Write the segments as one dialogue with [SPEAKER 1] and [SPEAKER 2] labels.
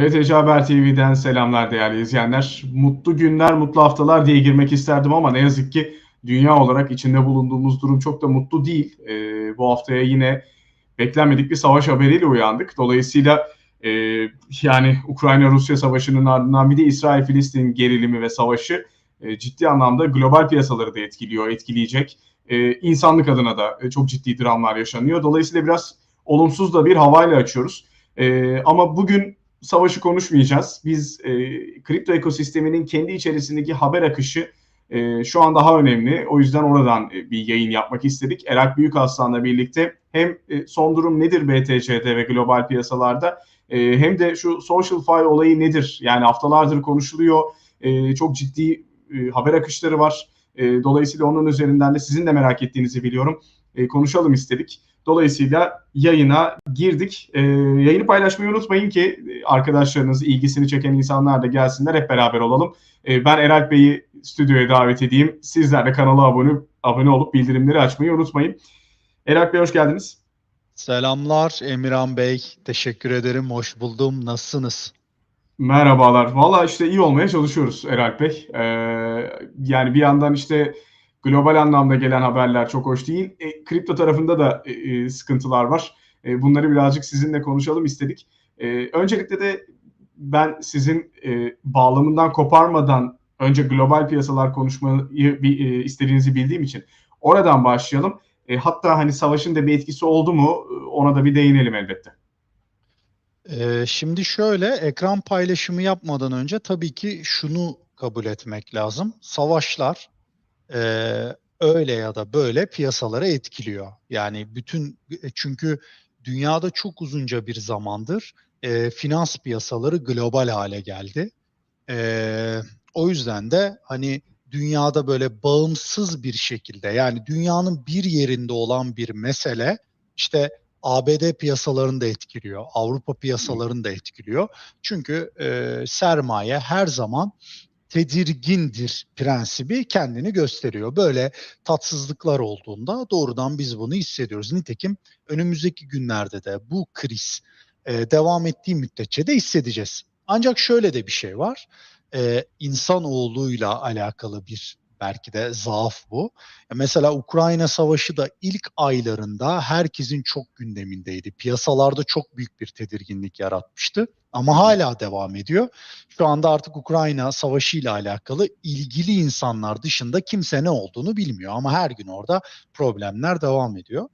[SPEAKER 1] BTC Haber TV'den selamlar değerli izleyenler. Mutlu günler, mutlu haftalar diye girmek isterdim ama ne yazık ki dünya olarak içinde bulunduğumuz durum çok da mutlu değil. Ee, bu haftaya yine beklenmedik bir savaş haberiyle uyandık. Dolayısıyla e, yani Ukrayna-Rusya savaşının ardından bir de İsrail-Filistin gerilimi ve savaşı e, ciddi anlamda global piyasaları da etkiliyor, etkileyecek. E, insanlık adına da e, çok ciddi dramlar yaşanıyor. Dolayısıyla biraz olumsuz da bir havayla açıyoruz. E, ama bugün savaşı konuşmayacağız. Biz e, kripto ekosisteminin kendi içerisindeki haber akışı e, şu an daha önemli. O yüzden oradan e, bir yayın yapmak istedik. Erak Büyükaslan'la birlikte hem e, son durum nedir BTC'de ve global piyasalarda e, hem de şu social file olayı nedir? Yani haftalardır konuşuluyor. E, çok ciddi e, haber akışları var. E, dolayısıyla onun üzerinden de sizin de merak ettiğinizi biliyorum. E, konuşalım istedik. Dolayısıyla yayına girdik. E, yayını paylaşmayı unutmayın ki arkadaşlarınız, ilgisini çeken insanlar da gelsinler hep beraber olalım. E, ben Eralp Bey'i stüdyoya davet edeyim. Sizler de kanala abone, abone olup bildirimleri açmayı unutmayın. Eralp Bey hoş geldiniz.
[SPEAKER 2] Selamlar Emirhan Bey. Teşekkür ederim. Hoş buldum. Nasılsınız?
[SPEAKER 1] Merhabalar. Valla işte iyi olmaya çalışıyoruz Eralp Bey. Ee, yani bir yandan işte global anlamda gelen haberler çok hoş değil. E, kripto tarafında da e, e, sıkıntılar var. E, bunları birazcık sizinle konuşalım istedik. E, öncelikle de ben sizin e, bağlamından koparmadan önce global piyasalar konuşmayı bir, e, istediğinizi bildiğim için oradan başlayalım. E, hatta hani savaşın da bir etkisi oldu mu ona da bir değinelim elbette.
[SPEAKER 2] Ee, şimdi şöyle ekran paylaşımı yapmadan önce tabii ki şunu kabul etmek lazım. Savaşlar e, öyle ya da böyle piyasaları etkiliyor. Yani bütün çünkü dünyada çok uzunca bir zamandır e, finans piyasaları global hale geldi. E, o yüzden de hani dünyada böyle bağımsız bir şekilde yani dünyanın bir yerinde olan bir mesele işte ABD piyasalarını da etkiliyor, Avrupa piyasalarını da etkiliyor. Çünkü e, sermaye her zaman tedirgindir prensibi kendini gösteriyor. Böyle tatsızlıklar olduğunda doğrudan biz bunu hissediyoruz. Nitekim önümüzdeki günlerde de bu kriz e, devam ettiği müddetçe de hissedeceğiz. Ancak şöyle de bir şey var. E, insanoğluyla alakalı bir belki de zaaf bu. Mesela Ukrayna Savaşı da ilk aylarında herkesin çok gündemindeydi. Piyasalarda çok büyük bir tedirginlik yaratmıştı ama hala devam ediyor. Şu anda artık Ukrayna Savaşı ile alakalı ilgili insanlar dışında kimse ne olduğunu bilmiyor ama her gün orada problemler devam ediyor.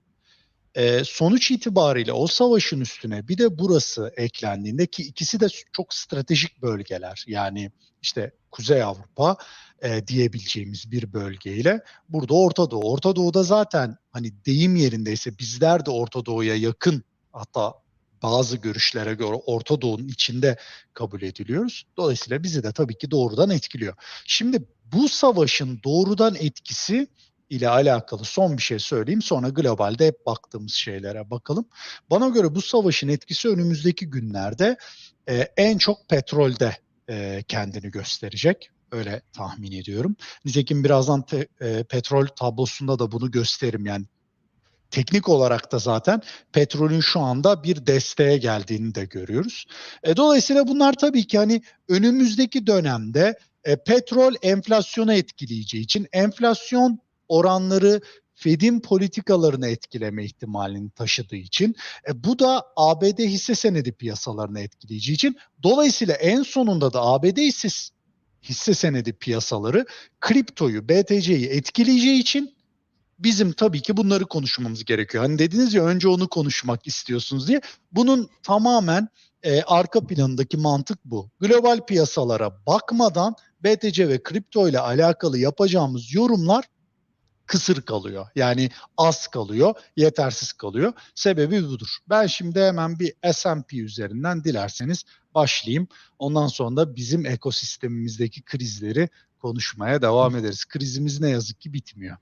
[SPEAKER 2] Sonuç itibariyle o savaşın üstüne bir de burası eklendiğinde ki ikisi de çok stratejik bölgeler. Yani işte Kuzey Avrupa e, diyebileceğimiz bir bölgeyle burada Orta Doğu. Orta Doğu'da zaten hani deyim yerindeyse bizler de Orta Doğu'ya yakın hatta bazı görüşlere göre Orta Doğu'nun içinde kabul ediliyoruz. Dolayısıyla bizi de tabii ki doğrudan etkiliyor. Şimdi bu savaşın doğrudan etkisi ile alakalı son bir şey söyleyeyim. Sonra globalde hep baktığımız şeylere bakalım. Bana göre bu savaşın etkisi önümüzdeki günlerde e, en çok petrolde e, kendini gösterecek. Öyle tahmin ediyorum. Nitekim birazdan te, e, petrol tablosunda da bunu gösteririm. Yani teknik olarak da zaten petrolün şu anda bir desteğe geldiğini de görüyoruz. E, dolayısıyla bunlar tabii ki hani önümüzdeki dönemde e, petrol enflasyona etkileyeceği için enflasyon oranları Fed'in politikalarını etkileme ihtimalini taşıdığı için e, bu da ABD hisse senedi piyasalarını etkileyeceği için dolayısıyla en sonunda da ABD hisse, hisse senedi piyasaları kriptoyu, BTC'yi etkileyeceği için bizim tabii ki bunları konuşmamız gerekiyor. Hani dediniz ya önce onu konuşmak istiyorsunuz diye. Bunun tamamen e, arka planındaki mantık bu. Global piyasalara bakmadan BTC ve kripto ile alakalı yapacağımız yorumlar kısır kalıyor. Yani az kalıyor, yetersiz kalıyor. Sebebi budur. Ben şimdi hemen bir S&P üzerinden dilerseniz başlayayım. Ondan sonra da bizim ekosistemimizdeki krizleri konuşmaya devam ederiz. Krizimiz ne yazık ki bitmiyor.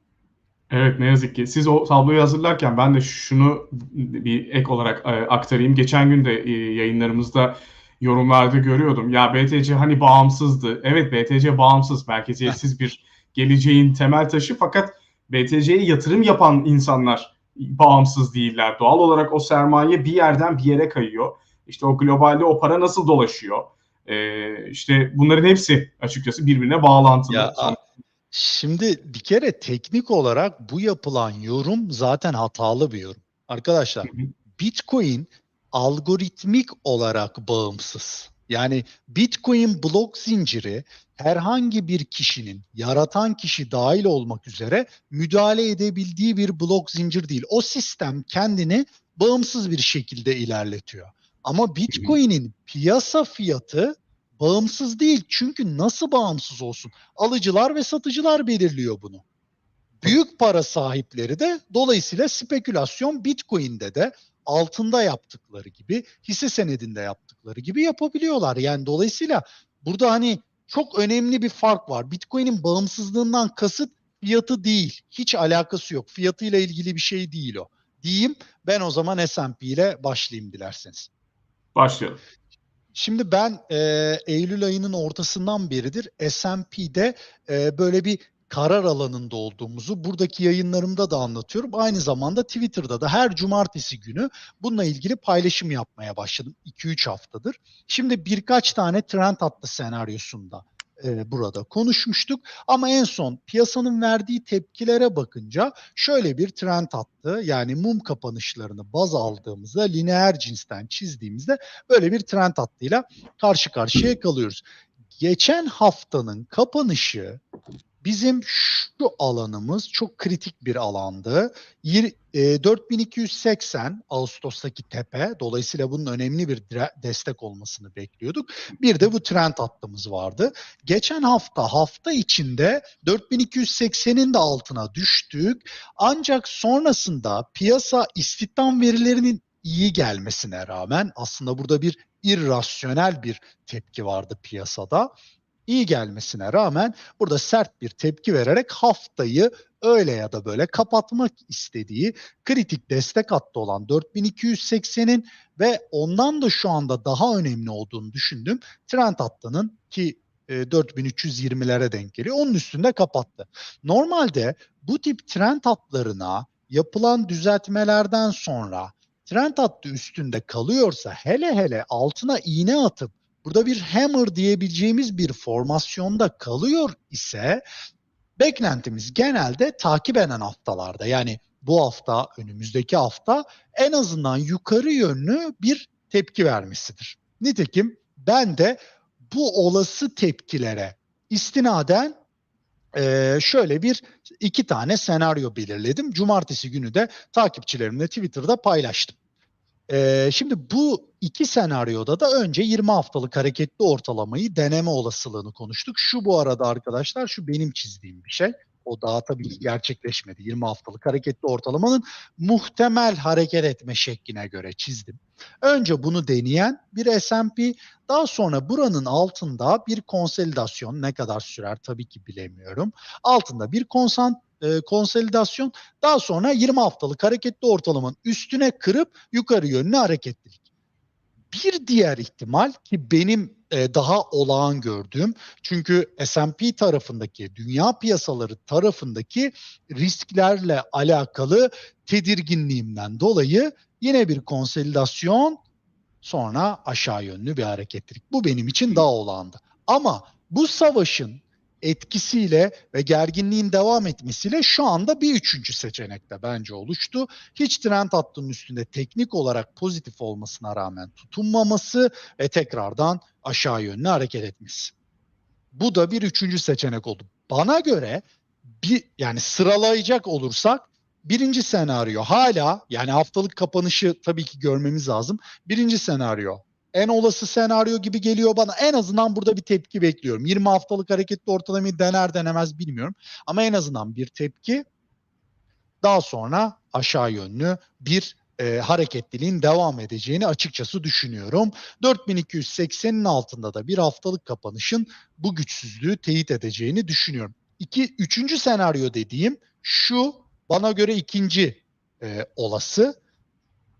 [SPEAKER 1] Evet ne yazık ki. Siz o tabloyu hazırlarken ben de şunu bir ek olarak e, aktarayım. Geçen gün de e, yayınlarımızda yorumlarda görüyordum. Ya BTC hani bağımsızdı. Evet BTC bağımsız, merkeziyetsiz bir geleceğin temel taşı fakat BTC'ye yatırım yapan insanlar bağımsız değiller. Doğal olarak o sermaye bir yerden bir yere kayıyor. İşte o globalde o para nasıl dolaşıyor? E, işte bunların hepsi açıkçası birbirine bağlantılı.
[SPEAKER 2] Ya, şimdi bir kere teknik olarak bu yapılan yorum zaten hatalı bir yorum. Arkadaşlar Bitcoin algoritmik olarak bağımsız. Yani Bitcoin blok zinciri herhangi bir kişinin, yaratan kişi dahil olmak üzere müdahale edebildiği bir blok zincir değil. O sistem kendini bağımsız bir şekilde ilerletiyor. Ama Bitcoin'in piyasa fiyatı bağımsız değil. Çünkü nasıl bağımsız olsun? Alıcılar ve satıcılar belirliyor bunu. Büyük para sahipleri de dolayısıyla spekülasyon Bitcoin'de de altında yaptıkları gibi, hisse senedinde yaptıkları gibi yapabiliyorlar. Yani dolayısıyla burada hani çok önemli bir fark var. Bitcoin'in bağımsızlığından kasıt fiyatı değil. Hiç alakası yok. Fiyatıyla ilgili bir şey değil o. Diyeyim ben o zaman S&P ile başlayayım dilerseniz.
[SPEAKER 1] Başlayalım.
[SPEAKER 2] Şimdi ben e, Eylül ayının ortasından beridir S&P'de e, böyle bir karar alanında olduğumuzu buradaki yayınlarımda da anlatıyorum. Aynı zamanda Twitter'da da her cumartesi günü bununla ilgili paylaşım yapmaya başladım 2-3 haftadır. Şimdi birkaç tane trend hattı senaryosunda e, burada konuşmuştuk. Ama en son piyasanın verdiği tepkilere bakınca şöyle bir trend hattı yani mum kapanışlarını baz aldığımızda lineer cinsten çizdiğimizde böyle bir trend hattıyla karşı karşıya kalıyoruz. Geçen haftanın kapanışı Bizim şu alanımız çok kritik bir alandı. 4280 e, Ağustos'taki tepe. Dolayısıyla bunun önemli bir destek olmasını bekliyorduk. Bir de bu trend hattımız vardı. Geçen hafta hafta içinde 4280'in de altına düştük. Ancak sonrasında piyasa istihdam verilerinin iyi gelmesine rağmen aslında burada bir irrasyonel bir tepki vardı piyasada iyi gelmesine rağmen burada sert bir tepki vererek haftayı öyle ya da böyle kapatmak istediği kritik destek hattı olan 4280'in ve ondan da şu anda daha önemli olduğunu düşündüğüm trend hattının ki 4320'lere e, denk geliyor. Onun üstünde kapattı. Normalde bu tip trend hatlarına yapılan düzeltmelerden sonra trend hattı üstünde kalıyorsa hele hele altına iğne atıp burada bir hammer diyebileceğimiz bir formasyonda kalıyor ise beklentimiz genelde takip eden haftalarda yani bu hafta önümüzdeki hafta en azından yukarı yönlü bir tepki vermesidir. Nitekim ben de bu olası tepkilere istinaden e, şöyle bir iki tane senaryo belirledim. Cumartesi günü de takipçilerimle Twitter'da paylaştım. Ee, şimdi bu iki senaryoda da önce 20 haftalık hareketli ortalamayı deneme olasılığını konuştuk. Şu bu arada arkadaşlar şu benim çizdiğim bir şey. O daha tabii gerçekleşmedi. 20 haftalık hareketli ortalamanın muhtemel hareket etme şekline göre çizdim. Önce bunu deneyen bir S&P, daha sonra buranın altında bir konsolidasyon ne kadar sürer tabii ki bilemiyorum. Altında bir konsant e, konsolidasyon daha sonra 20 haftalık hareketli ortalamanın üstüne kırıp yukarı yönlü hareketlilik. Bir diğer ihtimal ki benim e, daha olağan gördüğüm çünkü S&P tarafındaki dünya piyasaları tarafındaki risklerle alakalı tedirginliğimden dolayı yine bir konsolidasyon sonra aşağı yönlü bir hareketlilik. Bu benim için daha olağandı. Ama bu savaşın etkisiyle ve gerginliğin devam etmesiyle şu anda bir üçüncü seçenekte bence oluştu. Hiç trend hattının üstünde teknik olarak pozitif olmasına rağmen tutunmaması ve tekrardan aşağı yönlü hareket etmesi. Bu da bir üçüncü seçenek oldu. Bana göre bir yani sıralayacak olursak birinci senaryo hala yani haftalık kapanışı tabii ki görmemiz lazım. Birinci senaryo en olası senaryo gibi geliyor bana. En azından burada bir tepki bekliyorum. 20 haftalık hareketli ortalamayı dener denemez bilmiyorum. Ama en azından bir tepki daha sonra aşağı yönlü bir e, hareketliliğin devam edeceğini açıkçası düşünüyorum. 4280'in altında da bir haftalık kapanışın bu güçsüzlüğü teyit edeceğini düşünüyorum. İki, üçüncü senaryo dediğim şu bana göre ikinci e, olası.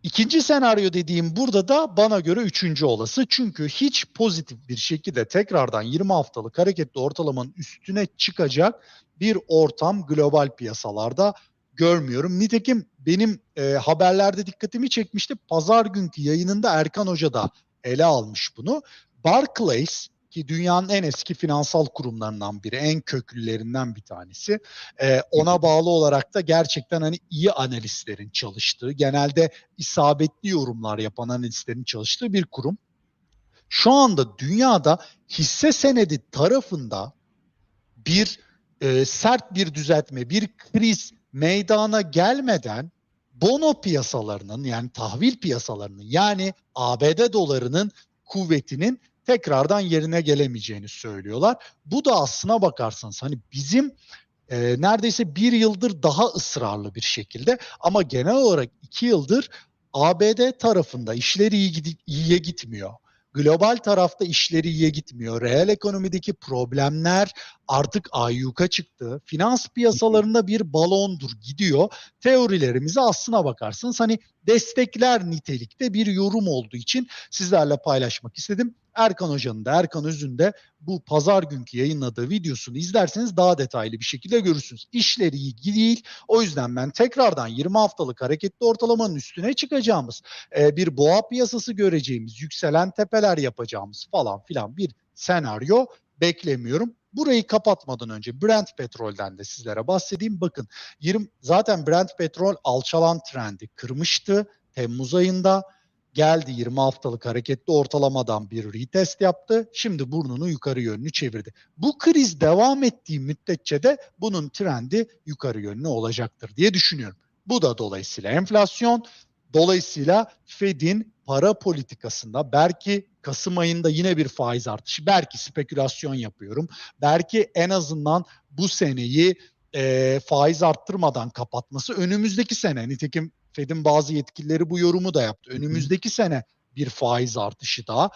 [SPEAKER 2] İkinci senaryo dediğim burada da bana göre üçüncü olası. Çünkü hiç pozitif bir şekilde tekrardan 20 haftalık hareketli ortalamanın üstüne çıkacak bir ortam global piyasalarda görmüyorum. Nitekim benim e, haberlerde dikkatimi çekmişti. Pazar günkü yayınında Erkan Hoca da ele almış bunu. Barclays ki dünyanın en eski finansal kurumlarından biri, en köklülerinden bir tanesi. E, ona bağlı olarak da gerçekten hani iyi analistlerin çalıştığı, genelde isabetli yorumlar yapan analistlerin çalıştığı bir kurum. Şu anda dünyada hisse senedi tarafında bir e, sert bir düzeltme, bir kriz meydana gelmeden bono piyasalarının yani tahvil piyasalarının yani ABD dolarının kuvvetinin tekrardan yerine gelemeyeceğini söylüyorlar. Bu da aslına bakarsanız hani bizim e, neredeyse bir yıldır daha ısrarlı bir şekilde ama genel olarak iki yıldır ABD tarafında işleri iyi gidi- iyiye gitmiyor. Global tarafta işleri iyiye gitmiyor. Reel ekonomideki problemler artık ayyuka çıktı. Finans piyasalarında bir balondur gidiyor. Teorilerimizi aslına bakarsınız hani destekler nitelikte bir yorum olduğu için sizlerle paylaşmak istedim. Erkan Hoca'nın da Erkan Öz'ün de bu pazar günkü yayınladığı videosunu izlerseniz daha detaylı bir şekilde görürsünüz. İşleri iyi değil. O yüzden ben tekrardan 20 haftalık hareketli ortalamanın üstüne çıkacağımız, e, bir boğa piyasası göreceğimiz, yükselen tepeler yapacağımız falan filan bir senaryo beklemiyorum. Burayı kapatmadan önce Brent petrolden de sizlere bahsedeyim. Bakın 20 zaten Brent petrol alçalan trendi kırmıştı Temmuz ayında geldi 20 haftalık hareketli ortalamadan bir retest yaptı. Şimdi burnunu yukarı yönlü çevirdi. Bu kriz devam ettiği müddetçe de bunun trendi yukarı yönlü olacaktır diye düşünüyorum. Bu da dolayısıyla enflasyon, dolayısıyla Fed'in para politikasında belki Kasım ayında yine bir faiz artışı, belki spekülasyon yapıyorum. Belki en azından bu seneyi e, faiz arttırmadan kapatması önümüzdeki sene nitekim Fed'in bazı yetkilileri bu yorumu da yaptı. Önümüzdeki sene bir faiz artışı daha.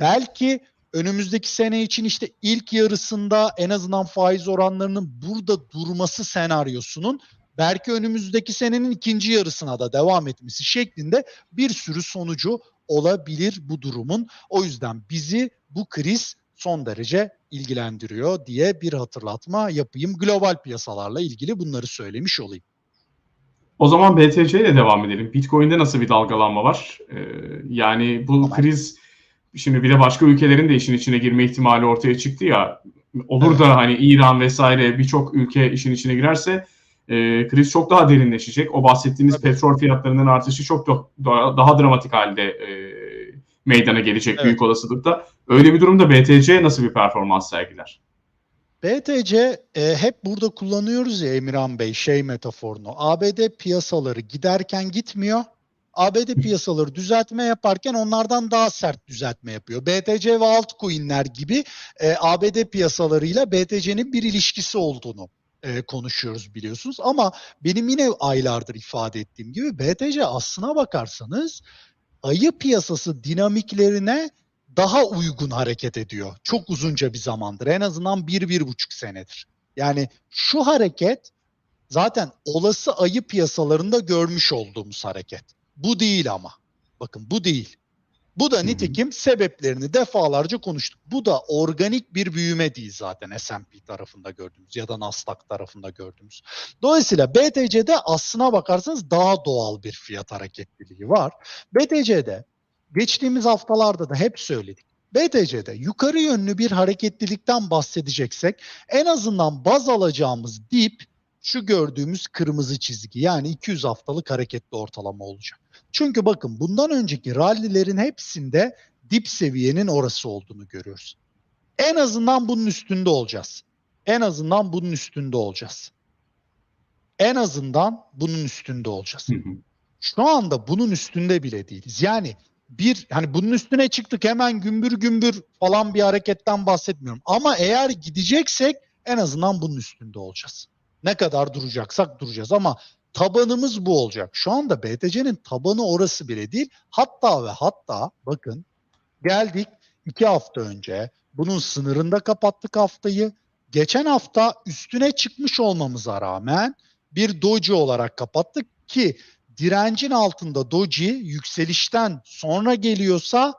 [SPEAKER 2] Belki önümüzdeki sene için işte ilk yarısında en azından faiz oranlarının burada durması senaryosunun belki önümüzdeki senenin ikinci yarısına da devam etmesi şeklinde bir sürü sonucu olabilir bu durumun. O yüzden bizi bu kriz son derece ilgilendiriyor diye bir hatırlatma yapayım. Global piyasalarla ilgili bunları söylemiş olayım.
[SPEAKER 1] O zaman BTC ile devam edelim. Bitcoin'de nasıl bir dalgalanma var? Ee, yani bu
[SPEAKER 2] Tamam.
[SPEAKER 1] kriz şimdi bir de başka ülkelerin de işin içine girme ihtimali ortaya çıktı ya. Olur da hani İran vesaire birçok ülke işin içine girerse e, kriz çok daha derinleşecek. O bahsettiğiniz
[SPEAKER 2] Tabii.
[SPEAKER 1] petrol fiyatlarının artışı çok da, daha, daha dramatik halde e, meydana gelecek
[SPEAKER 2] Evet.
[SPEAKER 1] büyük olasılıkla. Öyle bir durumda BTC nasıl bir performans sergiler?
[SPEAKER 2] BTC e, hep burada kullanıyoruz ya Emirhan Bey şey metaforunu. ABD piyasaları giderken gitmiyor. ABD piyasaları düzeltme yaparken onlardan daha sert düzeltme yapıyor. BTC ve altcoin'ler gibi e, ABD piyasalarıyla BTC'nin bir ilişkisi olduğunu e, konuşuyoruz biliyorsunuz. Ama benim yine aylardır ifade ettiğim gibi BTC aslına bakarsanız ayı piyasası dinamiklerine daha uygun hareket ediyor. Çok uzunca bir zamandır. En azından bir, bir buçuk senedir. Yani şu hareket zaten olası ayı piyasalarında görmüş olduğumuz hareket. Bu değil ama. Bakın bu değil. Bu da nitekim sebeplerini defalarca konuştuk. Bu da organik bir büyüme değil zaten S&P tarafında gördüğümüz ya da Nasdaq tarafında gördüğümüz. Dolayısıyla BTC'de aslına bakarsanız daha doğal bir fiyat hareketliliği var. BTC'de geçtiğimiz haftalarda da hep söyledik. BTC'de yukarı yönlü bir hareketlilikten bahsedeceksek en azından baz alacağımız dip şu gördüğümüz kırmızı çizgi yani 200 haftalık hareketli ortalama olacak. Çünkü bakın bundan önceki rallilerin hepsinde dip seviyenin orası olduğunu görüyoruz. En azından bunun üstünde olacağız. En azından bunun üstünde olacağız. En azından bunun üstünde olacağız.
[SPEAKER 1] Hı hı.
[SPEAKER 2] Şu anda bunun üstünde bile değiliz. Yani bir hani bunun üstüne çıktık hemen gümbür gümbür falan bir hareketten bahsetmiyorum. Ama eğer gideceksek en azından bunun üstünde olacağız. Ne kadar duracaksak duracağız ama tabanımız bu olacak. Şu anda BTC'nin tabanı orası bile değil. Hatta ve hatta bakın geldik iki hafta önce bunun sınırında kapattık haftayı. Geçen hafta üstüne çıkmış olmamıza rağmen bir doji olarak kapattık ki direncin altında doji yükselişten sonra geliyorsa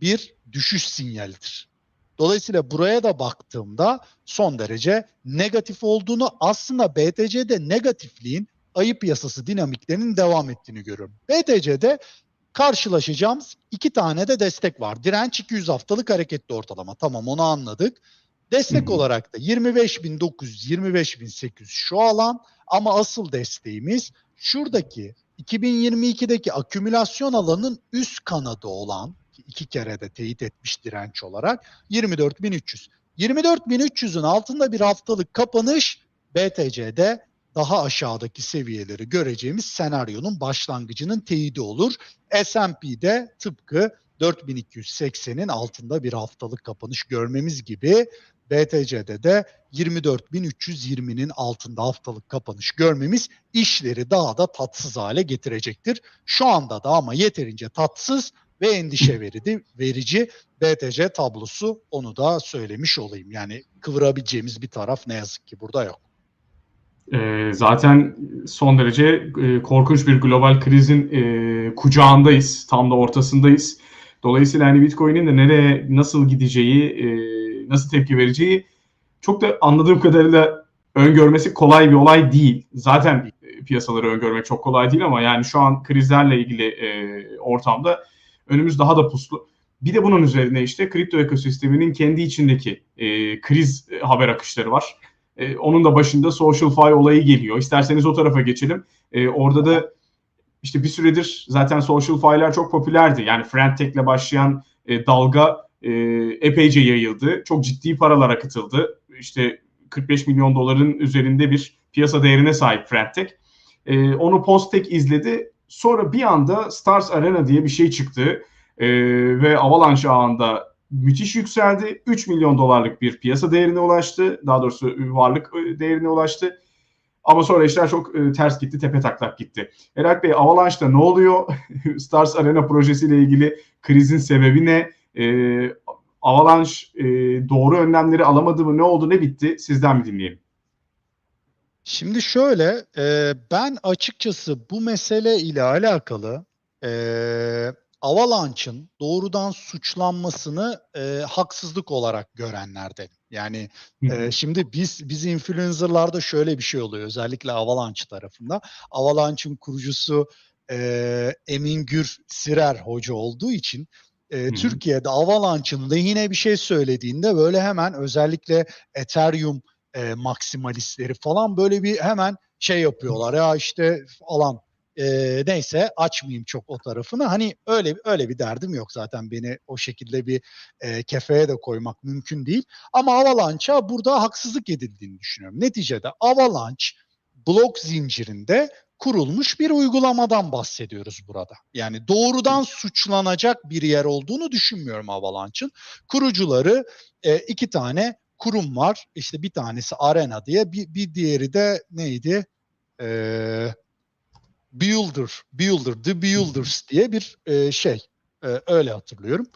[SPEAKER 2] bir düşüş sinyalidir. Dolayısıyla buraya da baktığımda son derece negatif olduğunu aslında BTC'de negatifliğin ayı piyasası dinamiklerinin devam ettiğini görüyorum. BTC'de karşılaşacağımız iki tane de destek var. Direnç 200 haftalık hareketli ortalama. Tamam onu anladık. Destek olarak da 25.900, 25.800 şu alan ama asıl desteğimiz şuradaki 2022'deki akümülasyon alanının üst kanadı olan iki kere de teyit etmiş direnç olarak 24.300. 24.300'ün altında bir haftalık kapanış BTC'de daha aşağıdaki seviyeleri göreceğimiz senaryonun başlangıcının teyidi olur. S&P'de tıpkı 4280'in altında bir haftalık kapanış görmemiz gibi BTC'de de 24.320'nin altında haftalık kapanış görmemiz işleri daha da tatsız hale getirecektir. Şu anda da ama yeterince tatsız ve endişe verici, verici BTC tablosu onu da söylemiş olayım. Yani kıvırabileceğimiz bir taraf ne yazık ki burada yok.
[SPEAKER 1] E, zaten son derece e, korkunç bir global krizin e, kucağındayız. Tam da ortasındayız. Dolayısıyla hani Bitcoin'in de nereye nasıl gideceği, e, nasıl tepki vereceği çok da anladığım kadarıyla öngörmesi kolay bir olay değil. Zaten e, piyasaları öngörmek çok kolay değil ama yani şu an krizlerle ilgili e, ortamda önümüz daha da puslu. Bir de bunun üzerine işte kripto ekosisteminin kendi içindeki e, kriz e, haber akışları var. E, onun da başında Social Fi olayı geliyor. İsterseniz o tarafa geçelim. E, orada da işte bir süredir zaten Social Fi'ler çok popülerdi. Yani Frentech'le başlayan e, dalga e, epeyce yayıldı. Çok ciddi paralar akıtıldı. İşte 45 milyon doların üzerinde bir piyasa değerine sahip Frentech. E, onu Postek izledi. Sonra bir anda Stars Arena diye bir şey çıktı. E, ve Avalanche ağında müthiş yükseldi. 3 milyon dolarlık bir piyasa değerine ulaştı. Daha doğrusu varlık e, değerine ulaştı. Ama sonra işler çok e, ters gitti, tepe taklak gitti. Erak Bey, Avalanche'da ne oluyor? Stars Arena projesiyle ilgili krizin sebebi ne? E, Avalanche e, doğru önlemleri alamadı mı? Ne oldu, ne bitti? Sizden mi dinleyelim?
[SPEAKER 2] Şimdi şöyle, e, ben açıkçası bu mesele ile alakalı e, Avalanche'ın doğrudan suçlanmasını e, haksızlık olarak görenlerdenim. Yani e, şimdi biz biz influencerlarda şöyle bir şey oluyor özellikle Avalanche tarafında. Avalanche'ın kurucusu e, Emin Gür Sirer hoca olduğu için e,
[SPEAKER 1] Hı hı.
[SPEAKER 2] Türkiye'de Avalanche'ın lehine bir şey söylediğinde böyle hemen özellikle Ethereum e, maksimalistleri falan böyle bir hemen şey yapıyorlar ya işte falan e, neyse açmayayım çok o tarafını hani öyle öyle bir derdim yok zaten beni o şekilde bir e, kefeye de koymak mümkün değil ama Avalanche'a burada haksızlık edildiğini düşünüyorum. Neticede Avalanche blok zincirinde kurulmuş bir uygulamadan bahsediyoruz burada. Yani doğrudan suçlanacak bir yer olduğunu düşünmüyorum Avalanche'ın. Kurucuları e, iki tane kurum var. İşte bir tanesi Arena diye, bir, bir diğeri de neydi? Ee, Builder, Builder, The Builders diye bir e, şey. E, öyle hatırlıyorum.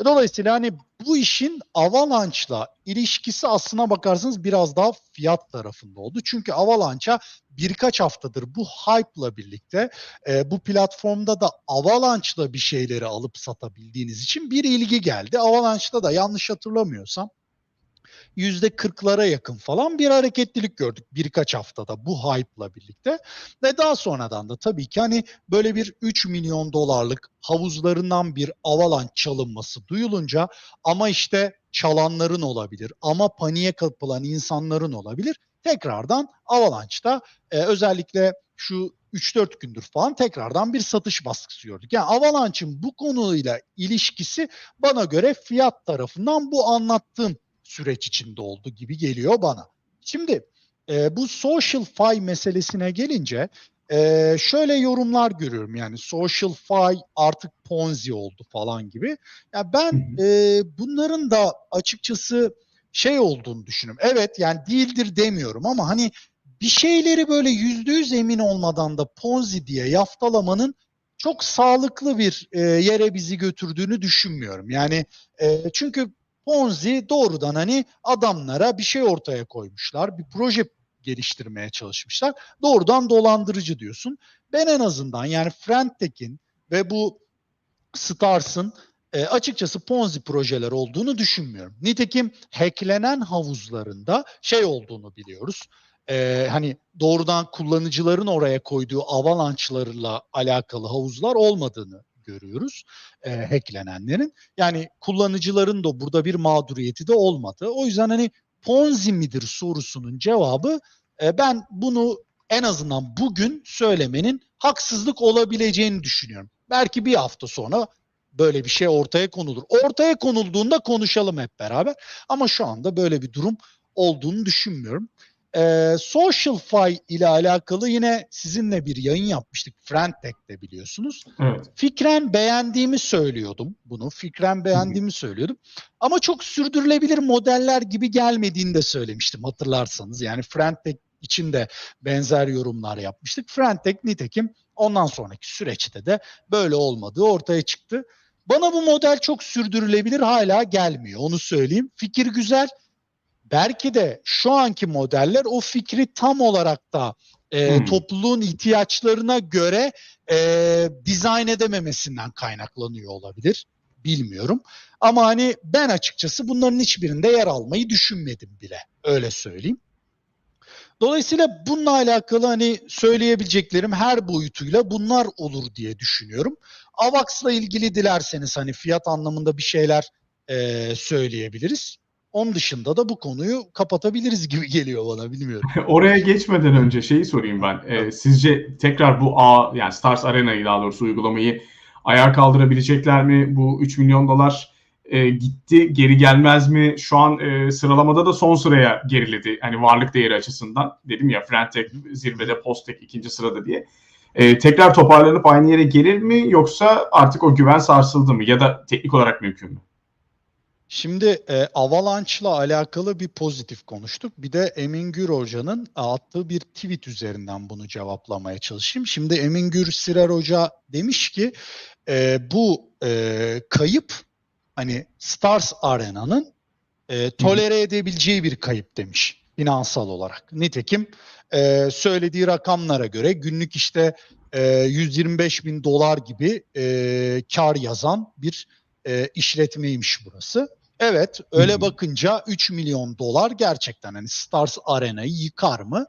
[SPEAKER 2] E, Dolayısıyla hani bu işin Avalanche'la ilişkisi aslına bakarsanız biraz daha fiyat tarafında oldu. Çünkü Avalanche'a birkaç haftadır bu hype'la birlikte e, bu platformda da Avalanche'la bir şeyleri alıp satabildiğiniz için bir ilgi geldi. Avalanche'da da yanlış hatırlamıyorsam yüzde 40'lara yakın falan bir hareketlilik gördük birkaç haftada bu hype'la birlikte. Ve daha sonradan da tabii ki hani böyle bir 3 milyon dolarlık havuzlarından bir avalanche çalınması duyulunca ama işte çalanların olabilir ama paniğe kapılan insanların olabilir. Tekrardan Avalanche'da e, özellikle şu 3-4 gündür falan tekrardan bir satış baskısı gördük. Yani Avalanche'ın bu konuyla ilişkisi bana göre fiyat tarafından bu anlattığım süreç içinde oldu gibi geliyor bana. Şimdi e, bu social fi meselesine gelince e, şöyle yorumlar görüyorum yani social fi artık ponzi oldu falan gibi. Ya yani ben e, bunların da açıkçası şey olduğunu düşünüyorum. Evet yani değildir demiyorum ama hani bir şeyleri böyle yüzde yüz emin olmadan da ponzi diye yaftalamanın çok sağlıklı bir e, yere bizi götürdüğünü düşünmüyorum. Yani e, çünkü Ponzi doğrudan hani adamlara bir şey ortaya koymuşlar. Bir proje geliştirmeye çalışmışlar. Doğrudan dolandırıcı diyorsun. Ben en azından yani Frentech'in ve bu Stars'ın e, açıkçası Ponzi projeler olduğunu düşünmüyorum. Nitekim hacklenen havuzlarında şey olduğunu biliyoruz. e, hani doğrudan kullanıcıların oraya koyduğu avalanche'larla alakalı havuzlar olmadığını görüyoruz e, hacklenenlerin. Yani kullanıcıların da burada bir mağduriyeti de olmadı. O yüzden hani Ponzi midir sorusunun cevabı e, ben bunu en azından bugün söylemenin haksızlık olabileceğini düşünüyorum. Belki bir hafta sonra böyle bir şey ortaya konulur. Ortaya konulduğunda konuşalım hep beraber. Ama şu anda böyle bir durum olduğunu düşünmüyorum. Ee, SocialFi ile alakalı yine sizinle bir yayın yapmıştık. Frentech'te biliyorsunuz.
[SPEAKER 1] Evet.
[SPEAKER 2] Fikren beğendiğimi söylüyordum bunu. Fikren beğendiğimi söylüyordum. Ama çok sürdürülebilir modeller gibi gelmediğini de söylemiştim hatırlarsanız. Yani Frentech için de benzer yorumlar yapmıştık. Frentech nitekim ondan sonraki süreçte de böyle olmadığı ortaya çıktı. Bana bu model çok sürdürülebilir hala gelmiyor onu söyleyeyim. Fikir güzel. Belki de şu anki modeller o fikri tam olarak da e,
[SPEAKER 1] Hmm.
[SPEAKER 2] topluluğun ihtiyaçlarına göre e, dizayn edememesinden kaynaklanıyor olabilir. Bilmiyorum. Ama hani ben açıkçası bunların hiçbirinde yer almayı düşünmedim bile. Öyle söyleyeyim. Dolayısıyla bununla alakalı hani söyleyebileceklerim her boyutuyla bunlar olur diye düşünüyorum. AVAX'la ilgili dilerseniz hani fiyat anlamında bir şeyler e, söyleyebiliriz. Onun dışında da bu konuyu kapatabiliriz gibi geliyor bana bilmiyorum.
[SPEAKER 1] Oraya geçmeden önce şeyi sorayım ben. Ee, sizce tekrar bu A yani Stars Arena'yı daha doğrusu uygulamayı ayağa kaldırabilecekler mi? Bu 3 milyon dolar e, gitti geri gelmez mi? Şu an e, sıralamada da son sıraya geriledi. Hani varlık değeri açısından. Dedim ya Frentech zirvede Postek ikinci sırada diye. E, tekrar toparlanıp aynı yere gelir mi? Yoksa artık o güven sarsıldı mı? Ya da teknik olarak mümkün mü?
[SPEAKER 2] Şimdi e, Avalanche'la alakalı bir pozitif konuştuk. Bir de Emin Gür Hoca'nın attığı bir tweet üzerinden bunu cevaplamaya çalışayım. Şimdi Emin Gür Sirer Hoca demiş ki e, bu e, kayıp hani Stars Arena'nın e, tolere edebileceği bir kayıp demiş finansal olarak. Nitekim e, söylediği rakamlara göre günlük işte e, 125 bin dolar gibi e, kar yazan bir e, işletmeymiş burası. Evet öyle bakınca 3 milyon dolar gerçekten hani Stars Arena'yı yıkar mı?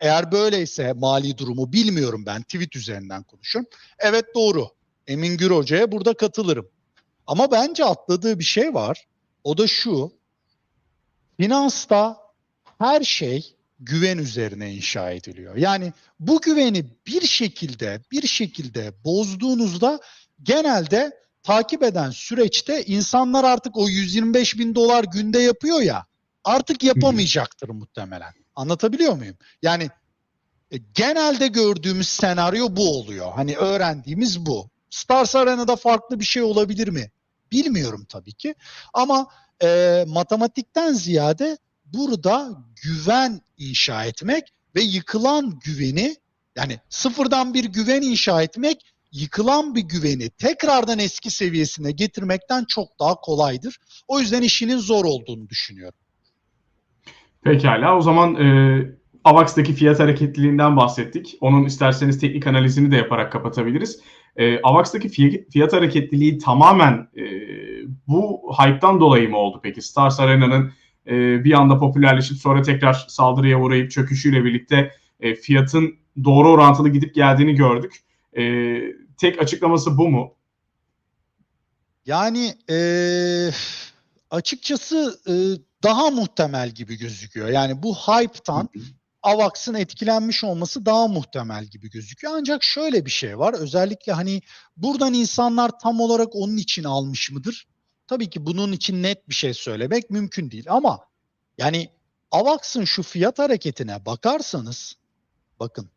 [SPEAKER 2] Eğer böyleyse mali durumu bilmiyorum ben tweet üzerinden konuşuyorum. Evet doğru. Emin Gür Hoca'ya burada katılırım. Ama bence atladığı bir şey var. O da şu. Finansta her şey güven üzerine inşa ediliyor. Yani bu güveni bir şekilde bir şekilde bozduğunuzda genelde takip eden süreçte insanlar artık o 125 bin dolar günde yapıyor ya artık yapamayacaktır muhtemelen. Anlatabiliyor muyum? Yani e, genelde gördüğümüz senaryo bu oluyor. Hani öğrendiğimiz bu. Stars Arena'da farklı bir şey olabilir mi? Bilmiyorum tabii ki. Ama e, matematikten ziyade burada güven inşa etmek ve yıkılan güveni yani sıfırdan bir güven inşa etmek yıkılan bir güveni tekrardan eski seviyesine getirmekten çok daha kolaydır. O yüzden işinin zor olduğunu düşünüyorum.
[SPEAKER 1] Pekala. O zaman e, AVAX'taki fiyat hareketliliğinden bahsettik. Onun isterseniz teknik analizini de yaparak kapatabiliriz. E, AVAX'taki fiy- fiyat hareketliliği tamamen e, bu hype'tan dolayı mı oldu peki? Stars Arena'nın e, bir anda popülerleşip sonra tekrar saldırıya uğrayıp çöküşüyle birlikte e, fiyatın doğru orantılı gidip geldiğini gördük. E, tek açıklaması bu mu?
[SPEAKER 2] Yani eee, açıkçası eee, daha muhtemel gibi gözüküyor. Yani bu hype'tan AVAX'ın etkilenmiş olması daha muhtemel gibi gözüküyor. Ancak şöyle bir şey var. Özellikle hani buradan insanlar tam olarak onun için almış mıdır? Tabii ki bunun için net bir şey söylemek mümkün değil ama yani AVAX'ın şu fiyat hareketine bakarsanız bakın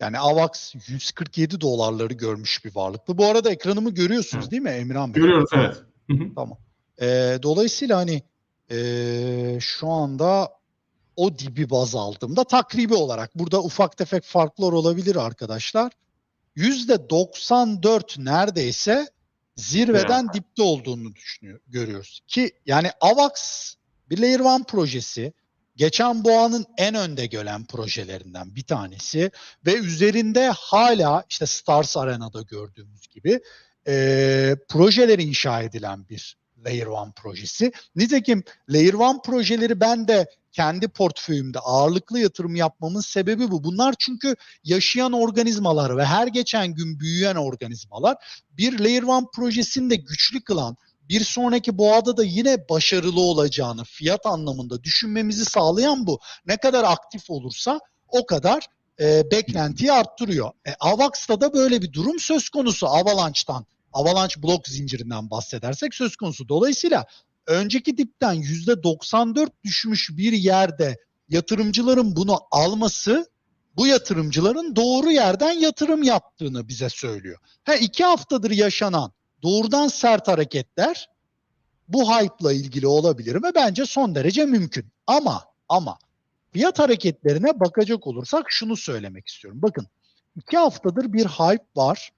[SPEAKER 2] yani AVAX 147 dolarları görmüş bir varlıklı. Bu arada ekranımı görüyorsunuz değil mi Emirhan Bey?
[SPEAKER 1] Görüyoruz evet. Hı hı.
[SPEAKER 2] Ee, dolayısıyla hani ee, şu anda o dibi baz aldığımda takribi olarak burada ufak tefek farklar olabilir arkadaşlar. Yüzde 94 neredeyse zirveden dipte olduğunu düşünüyor, görüyoruz. Ki yani AVAX bir Layer One projesi geçen boğanın en önde gelen projelerinden bir tanesi ve üzerinde hala işte Stars Arena'da gördüğümüz gibi e, projeler inşa edilen bir Layer One projesi. Nitekim Layer One projeleri ben de kendi portföyümde ağırlıklı yatırım yapmamın sebebi bu. Bunlar çünkü yaşayan organizmalar ve her geçen gün büyüyen organizmalar. Bir Layer One projesini de güçlü kılan, bir sonraki boğada da yine başarılı olacağını fiyat anlamında düşünmemizi sağlayan bu. Ne kadar aktif olursa o kadar e, beklentiyi arttırıyor. E, Avax'ta da böyle bir durum söz konusu Avalanche'tan. Avalanche blok zincirinden bahsedersek söz konusu. Dolayısıyla önceki dipten %94 düşmüş bir yerde yatırımcıların bunu alması bu yatırımcıların doğru yerden yatırım yaptığını bize söylüyor. Ha, iki haftadır yaşanan doğrudan sert hareketler bu hype'la ilgili olabilir mi? Bence son derece mümkün. Ama ama fiyat hareketlerine bakacak olursak şunu söylemek istiyorum. Bakın iki haftadır bir hype var.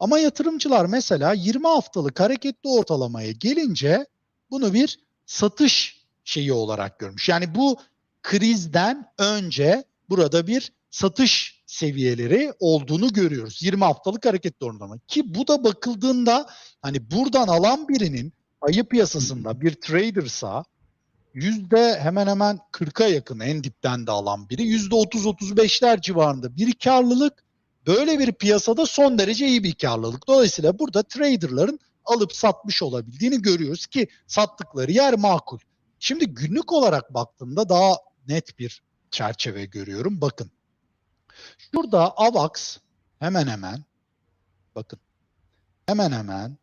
[SPEAKER 2] Ama yatırımcılar mesela 20 haftalık hareketli ortalamaya gelince bunu bir satış şeyi olarak görmüş. Yani bu krizden önce burada bir satış seviyeleri olduğunu görüyoruz. 20 haftalık hareketli ortalama. Ki bu da bakıldığında hani buradan alan birinin ayı piyasasında bir tradersa yüzde hemen hemen 40'a yakın en dipten de alan biri yüzde 30-35'ler civarında bir karlılık böyle bir piyasada son derece iyi bir karlılık. Dolayısıyla burada traderların alıp satmış olabildiğini görüyoruz ki sattıkları yer makul. Şimdi günlük olarak baktığımda daha net bir çerçeve görüyorum. Bakın. Şurada AVAX hemen hemen bakın hemen hemen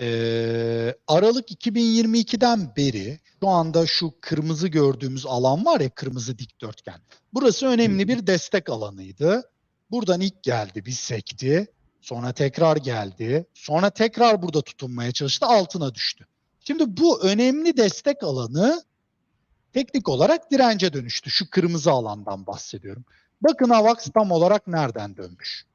[SPEAKER 2] ee, Aralık 2022'den beri şu anda şu kırmızı gördüğümüz alan var ya kırmızı dikdörtgen. Burası önemli bir destek alanıydı. Buradan ilk geldi bir sekti. Sonra tekrar geldi. Sonra tekrar burada tutunmaya çalıştı. Altına düştü. Şimdi bu önemli destek alanı teknik olarak dirence dönüştü. Şu kırmızı alandan bahsediyorum. Bakın AVAX tam olarak nereden dönmüş?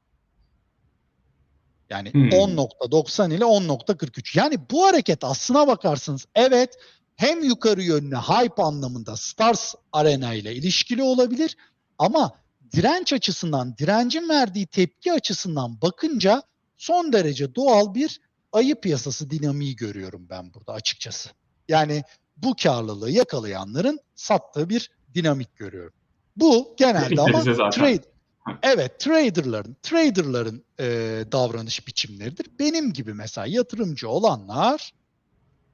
[SPEAKER 2] Yani
[SPEAKER 1] Hmm.
[SPEAKER 2] 10.90 ile 10.43. Yani bu hareket aslına bakarsınız evet hem yukarı yönlü hype anlamında Stars Arena ile ilişkili olabilir ama direnç açısından, direncin verdiği tepki açısından bakınca son derece doğal bir ayı piyasası dinamiği görüyorum ben burada açıkçası. Yani bu karlılığı yakalayanların sattığı bir dinamik görüyorum. Bu genelde ama trade Evet, traderların traderların e, davranış biçimleridir. Benim gibi mesela yatırımcı olanlar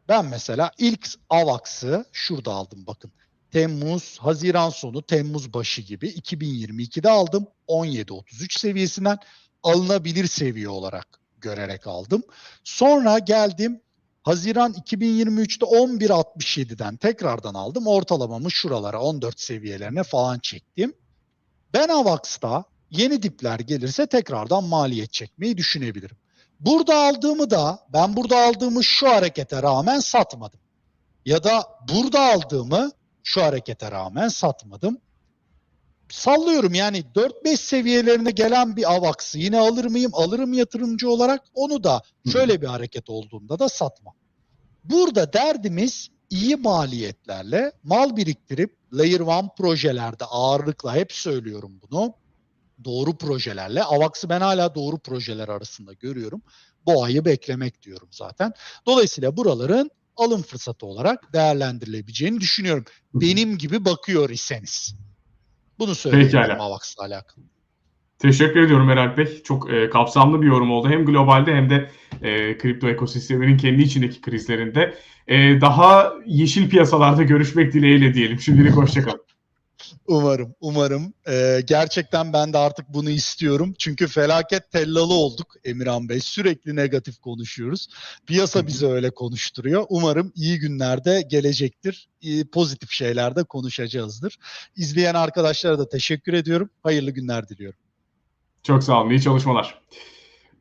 [SPEAKER 2] ben mesela ilk AVAX'ı şurada aldım bakın. Temmuz, Haziran sonu, Temmuz başı gibi 2022'de aldım. 17.33 seviyesinden alınabilir seviye olarak görerek aldım. Sonra geldim Haziran 2023'te 11.67'den tekrardan aldım. Ortalamamı şuralara 14 seviyelerine falan çektim. Ben AVAX'ta yeni dipler gelirse tekrardan maliyet çekmeyi düşünebilirim. Burada aldığımı da ben burada aldığımı şu harekete rağmen satmadım. Ya da burada aldığımı şu harekete rağmen satmadım. Sallıyorum yani 4-5 seviyelerine gelen bir AVAX'ı yine alır mıyım? Alırım yatırımcı olarak. Onu da şöyle bir hareket olduğunda da satmam. Burada derdimiz iyi maliyetlerle mal biriktirip Layer One projelerde ağırlıkla hep söylüyorum bunu. Doğru projelerle. AVAX'ı ben hala doğru projeler arasında görüyorum. Bu ayı beklemek diyorum zaten. Dolayısıyla buraların alım fırsatı olarak değerlendirilebileceğini düşünüyorum. Benim gibi bakıyor iseniz. Bunu söyleyebilirim. AVAX'la alakalı.
[SPEAKER 1] Teşekkür ediyorum Eralp Bey. Çok e, kapsamlı bir yorum oldu. Hem globalde hem de e, kripto ekosisteminin kendi içindeki krizlerinde. E, daha yeşil piyasalarda görüşmek dileğiyle diyelim. Şimdilik hoşçakalın.
[SPEAKER 2] Umarım, umarım. Ee, gerçekten ben de artık bunu istiyorum. Çünkü felaket tellalı olduk Emirhan Bey. Sürekli negatif konuşuyoruz. Piyasa bizi öyle konuşturuyor. Umarım iyi günlerde gelecektir. İyi, pozitif şeylerde konuşacağızdır. İzleyen arkadaşlara da teşekkür ediyorum. Hayırlı günler diliyorum.
[SPEAKER 1] Çok sağ olun. İyi çalışmalar.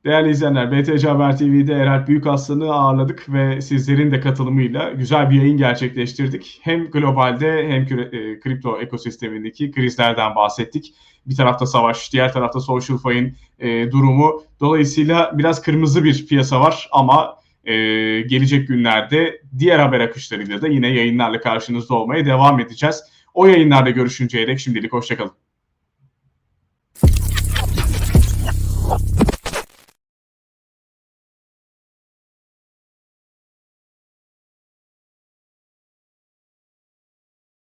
[SPEAKER 1] Değerli izleyenler, BTC Haber TV'de Eralp Büyükaslan'ı ağırladık ve sizlerin de katılımıyla güzel bir yayın gerçekleştirdik. Hem globalde hem e, kripto ekosistemindeki krizlerden bahsettik. Bir tarafta savaş, diğer tarafta Social Fi'nin e, durumu. Dolayısıyla biraz kırmızı bir piyasa var ama e, gelecek günlerde diğer haber akışlarıyla da yine yayınlarla karşınızda olmaya devam edeceğiz. O yayınlarda görüşünceye dek şimdilik hoşçakalın.